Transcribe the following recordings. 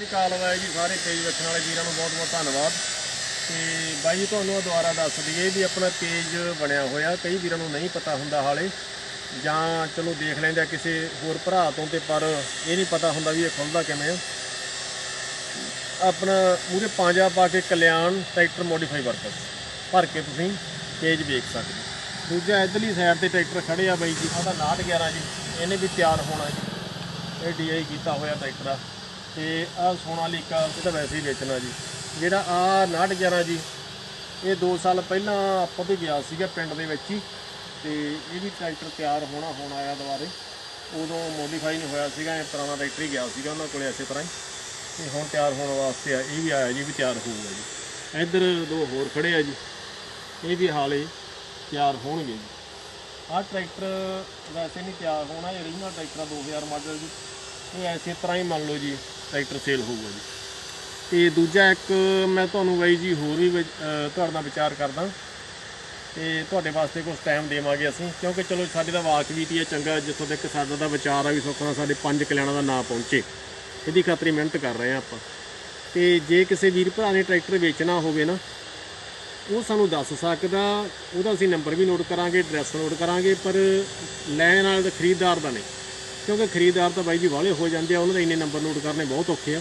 ਸ੍ਰੀ ਅਕਾਲ ਬਾਈ ਜੀ ਸਾਰੇ ਪੇਜ ਵੇਖਣ ਵਾਲੇ ਵੀਰਾਂ ਨੂੰ ਬਹੁਤ ਬਹੁਤ ਧੰਨਵਾਦ। ਤੇ ਬਾਈ ਜੀ ਤੁਹਾਨੂੰ ਦੁਬਾਰਾ ਦੱਸ ਦਈਏ ਵੀ ਆਪਣਾ ਪੇਜ ਬਣਿਆ ਹੋਇਆ, ਕਈ ਵੀਰਾਂ ਨੂੰ ਨਹੀਂ ਪਤਾ ਹੁੰਦਾ ਹਾਲੇ। ਜਾਂ ਚਲੋ ਦੇਖ ਲੈਂਦੇ ਆ ਕਿਸੇ ਹੋਰ ਭਰਾ ਤੋਂ ਤੇ ਪਰ ਇਹ ਨਹੀਂ ਪਤਾ ਹੁੰਦਾ ਵੀ ਇਹ ਖੁੱਲਦਾ ਕਿਵੇਂ ਆ। ਆਪਣਾ ਮੂਰੇ ਪੰਜਾ ਪਾ ਕੇ ਕਲਿਆਣ ਟਰੈਕਟਰ ਮੋਡੀਫਾਈ ਵਰਕਰ ਭਰ ਕੇ ਤੁਸੀਂ ਪੇਜ ਵੇਖ ਸਕਦੇ ਹੋ। ਦੂਜਾ ਇਧਰਲੀ ਸਾਈਡ ਤੇ ਟਰੈਕਟਰ ਖੜੇ ਆ ਬਾਈ ਜੀ, ਆਹ ਤਾਂ 911 ਜੀ, ਇਹਨੇ ਵੀ ਤਿਆਰ ਹੋਣਾ ਜੀ। ਇਹ ਡੀਆਈ ਕੀਤਾ ਹੋਇਆ ਟਰੈਕਟਰ ਆ। ਤੇ ਆਹ ਸੋਨਾਲੀਕਾ ਇਹ ਤਾਂ ਵੈਸੇ ਹੀ ਵੇਚਣਾ ਜੀ। ਜਿਹੜਾ ਆ 911 ਜੀ, ਇਹ 2 ਸਾਲ ਪਹਿਲਾਂ ਆਪਾਂ ਤੇ ਗਿਆ ਸੀਗਾ ਪਿੰਡ ਦੇ ਵਿੱਚ ਹੀ। ਤੇ ਇਹ ਵੀ ਟਰੈਕਟਰ ਤਿਆਰ ਹੋਣਾ, ਹੋਣ ਆਇਆ ਦੁਬਾਰੇ। ਉਦੋਂ ਮੋਡੀਫਾਈ ਨਹੀਂ ਹੋਇਆ ਸੀਗਾ, ਇਹ ਪੁਰਾਣਾ ਟਰੈਕਟਰ ਹੀ ਗਿਆ ਸੀਗਾ ਉਹਨਾਂ ਕੋਲੇ ਇਸੇ ਤਰ੍ਹਾਂ ਹੀ। ਤੇ ਹੁਣ ਤਿਆਰ ਹੋਣ ਵਾਸਤੇ ਆ, ਇਹ ਵੀ ਆਇਆ ਜੀ, ਵੀ ਤਿਆਰ ਹੋਊਗਾ ਜੀ। ਇੱਧਰ ਦੋ ਹੋਰ ਖੜੇ ਆ ਜੀ। ਇਹ ਵੀ ਹਾਲੇ ਤਿਆਰ ਹੋਣਗੇ ਜੀ। ਆਹ ਟਰੈਕਟਰ ਵੈਸੇ ਨਹੀਂ ਤਿਆਰ ਹੋਣਾ, ਇਹ original ਟਰੈਕਟਰ ਆ 2000 ਮਾਡਲ ਜੀ। ਇਹ ਐਸੇ ਤਰ੍ਹਾਂ ਹੀ ਮੰਨ ਲਓ ਜੀ ਟਰੈਕਟਰ ਸੇਲ ਹੋਊਗਾ ਜੀ। ਤੇ ਦੂਜਾ ਇੱਕ ਮੈਂ ਤੁਹਾਨੂੰ ਬਾਈ ਜੀ ਹੋਰ ਵੀ ਤੁਹਾਡੇ ਨਾਲ ਵਿਚਾਰ ਕਰਦਾ। ਤੇ ਤੁਹਾਡੇ ਵਾਸਤੇ ਕੁਝ ਟਾਈਮ ਦੇਵਾਂਗੇ ਅਸੀਂ, ਕਿਉਂਕਿ ਚਲੋ ਸਾਡੇ ਦਾ ਵਾਕ ਵੀ ਹੈ, ਚੰਗਾ ਜਿੱਥੋਂ ਤੱਕ ਸਾਡਾ ਦਾ ਵਿਚਾਰ ਆ ਵੀ ਸੁਖਣਾ ਸਾਡੇ ਪੰਜ ਕਲਿਆਣਾਂ ਦਾ ਨਾਂ ਪਹੁੰਚੇ। ਇਹਦੀ ਖਾਤਰੀ ਮਿਹਨਤ ਕਰ ਰਹੇ ਆ ਆਪਾਂ। ਤੇ ਜੇ ਕਿਸੇ ਵੀਰ ਭਰਾ ਨੇ ਟਰੈਕਟਰ ਵੇਚਣਾ ਹੋਵੇ ਨਾ, ਉਹ ਸਾਨੂੰ ਦੱਸ ਸਕਦਾ, ਉਹਦਾ ਅਸੀਂ ਨੰਬਰ ਵੀ ਨੋਟ ਕਰਾਂਗੇ ਐਡਰੈਸ ਨੋਟ ਕਰਾਂਗੇ, ਪਰ ਲੈਣ ਵਾਲੇ ਦਾ ਖਰੀਦਦਾਰ ਦਾ ਨਹੀਂ ਕਿਉਂਕਿ ਖਰੀਦਦਾਰ ਤਾਂ ਬਾਈ ਜੀ ਵਾਲੇ ਹੋ ਜਾਂਦੇ ਆ, ਉਹਨਾਂ ਦੇ ਇੰਨੇ ਨੰਬਰ ਨੋਟ ਕਰਨੇ ਬਹੁਤ ਔਖੇ ਆ।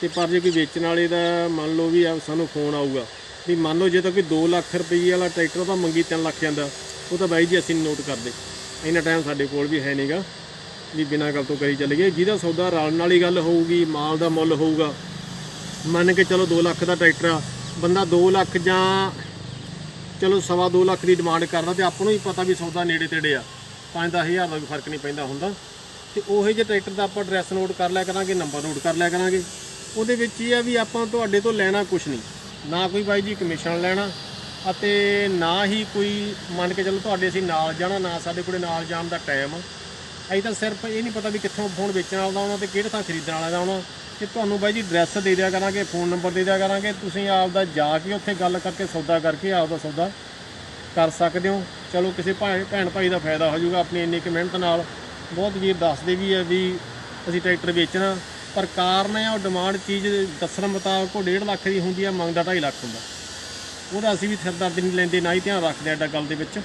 ਤੇ ਪਰ ਜੇ ਕੋਈ ਵੇਚਣ ਵਾਲੇ ਦਾ ਮੰਨ ਲਓ ਵੀ ਆ, ਸਾਨੂੰ ਫੋਨ ਆਊਗਾ, ਵੀ ਮੰਨ ਲਓ ਜੇ ਤਾਂ ਕੋਈ 2 ਲੱਖ ਰੁਪਏ ਵਾਲਾ ਟਰੈਕਟਰ ਤਾਂ ਮੰਗੀ 3 ਲੱਖ ਜਾਂਦਾ, ਉਹ ਤਾਂ ਬਾਈ ਜੀ ਅਸੀਂ ਨੋਟ ਕਰਦੇ ਇੰਨਾ ਟਾਈਮ ਸਾਡੇ ਕੋਲ ਵੀ ਹੈ ਨਹੀਂਗਾ, ਵੀ ਬਿਨਾਂ ਗੱਲ ਤੋਂ ਕਰੀ ਚੱਲੀਏ। ਜਿਹਦਾ ਸੌਦਾ ਰਲਣ ਵਾਲੀ ਗੱਲ ਹੋਊਗੀ, ਮਾਲ ਦਾ ਮੁੱਲ ਹੋਊਗਾ, ਮੰਨ ਕੇ ਚਲੋ 2 ਲੱਖ ਦਾ ਟਰੈਕਟਰ ਆ, ਬੰਦਾ 2 ਲੱਖ ਜਾਂ ਚਲੋ ਸਵਾ 2 ਲੱਖ ਦੀ ਡਿਮਾਂਡ ਕਰਦਾ ਤੇ ਆਪਾਂ ਨੂੰ ਹੀ ਪਤਾ ਵੀ ਸੌਦਾ ਨੇੜੇ ਤੇੜੇ ਆ। 5-10000 ਦਾ ਵੀ ਫ਼ਰਕ ਨਹੀਂ ਪੈਂਦਾ ਹੁੰਦਾ। ਤੇ ਉਹੇ ਜਿਹੇ ਟਰੈਕਟਰ ਦਾ ਆਪਾਂ ਐਡਰੈਸ ਨੋਟ ਕਰ ਲਿਆ ਕਰਾਂਗੇ ਨੰਬਰ ਨੋਟ ਕਰ ਲਿਆ ਕਰਾਂਗੇ। ਉਹਦੇ ਵਿੱਚ ਇਹ ਆ ਵੀ ਆਪਾਂ ਤੁਹਾਡੇ ਤੋਂ ਲੈਣਾ ਕੁਝ ਨਹੀਂ। ਨਾ ਕੋਈ ਬਾਈ ਜੀ ਕਮਿਸ਼ਨ ਲੈਣਾ ਅਤੇ ਨਾ ਹੀ ਕੋਈ ਮੰਨ ਕੇ ਚੱਲੋ ਤੁਹਾਡੇ ਅਸੀਂ ਨਾਲ ਜਾਣਾ, ਨਾ ਸਾਡੇ ਕੋਲੇ ਨਾਲ ਜਾਣ ਦਾ ਟਾਈਮ ਆ। ਅਸੀਂ ਤਾਂ ਸਿਰਫ ਇਹ ਨਹੀਂ ਪਤਾ ਵੀ ਕਿੱਥੋਂ ਫੋਨ ਵੇਚਣ ਵਾਲਾ ਆਉਣਾ ਤੇ ਕਿਹੜੇ ਥਾਂ ਖਰੀਦਣ ਵਾਲਾ ਆਉਣਾ। ਤੇ ਤੁਹਾਨੂੰ ਬਾਈ ਜੀ ਐਡਰੈਸ ਦੇ ਦਿਆ ਕਰਾਂਗੇ ਫੋਨ ਨੰਬਰ ਦੇ ਦਿਆ ਕਰਾਂਗੇ। ਤੁਸੀਂ ਆਪਦਾ ਜਾ ਕੇ ਉੱਥੇ ਗੱਲ ਕਰਕੇ ਸੌਦਾ ਕਰਕੇ ਆਪਦਾ ਸੌਦਾ ਕਰ ਸਕਦੇ ਹੋ। ਚਲੋ ਕਿਸੇ ਭਾਈ ਭੈਣ ਭਾਈ ਦਾ ਫਾਇਦਾ ਹੋ ਜਾਊਗਾ, ਆਪਣੀ ਇੰਨੀ ਕੁ ਮਿਹਨਤ ਨਾਲ। ਬਹੁਤ ਵੀਰ ਦੱਸਦੇ ਵੀ ਆ ਵੀ ਅਸੀਂ ਟਰੈਕਟਰ ਵੇਚਣਾ, ਪਰ ਕਾਰਨ ਆ, ਉਹ ਡਿਮਾਂਡ ਚੀਜ਼ ਦੱਸਣ ਮੁਤਾਬਕ ਉਹ 1.5 ਲੱਖ ਦੀ ਹੁੰਦੀ ਆ, ਮੰਗਦਾ 2.5 ਲੱਖ ਹੁੰਦਾ। ਉਹਦਾ ਅਸੀਂ ਵੀ ਸਿਰਦਰਦ ਨਹੀਂ ਲੈਂਦੇ, ਨਾ ਹੀ ਧਿਆਨ ਰੱਖਦੇ ਐਡਾ ਗੱਲ ਦੇ ਵਿੱਚ।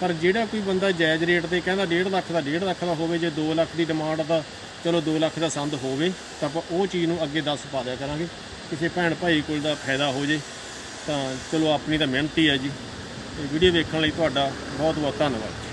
ਪਰ ਜਿਹੜਾ ਕੋਈ ਬੰਦਾ ਜਾਇਜ਼ ਰੇਟ ਤੇ ਕਹਿੰਦਾ 1.5 ਲੱਖ ਦਾ 1.5 ਲੱਖ ਦਾ ਹੋਵੇ ਜੇ 2 ਲੱਖ ਦੀ ਡਿਮਾਂਡ ਦਾ, ਚਲੋ 2 ਲੱਖ ਦਾ ਸੰਦ ਹੋਵੇ, ਤਾਂ ਆਪਾਂ ਉਹ ਚੀਜ਼ ਨੂੰ ਅੱਗੇ 10 ਪਾ ਦਿਆ ਕਰਾਂਗੇ। ਕਿਸੇ ਭੈਣ ਭਾਈ ਕੋਲ ਦਾ ਫਾਇਦਾ ਹੋ ਜੇ, ਤਾਂ ਚਲੋ ਆਪਣੀ ਤਾਂ ਮਿਹਨਤ ਹੀ ਹੈ ਜੀ। ਇਹ ਵੀਡੀਓ ਵੇਖਣ ਲਈ ਤੁਹਾਡਾ ਬਹੁਤ ਬਹੁਤ ਧੰਨਵਾਦ।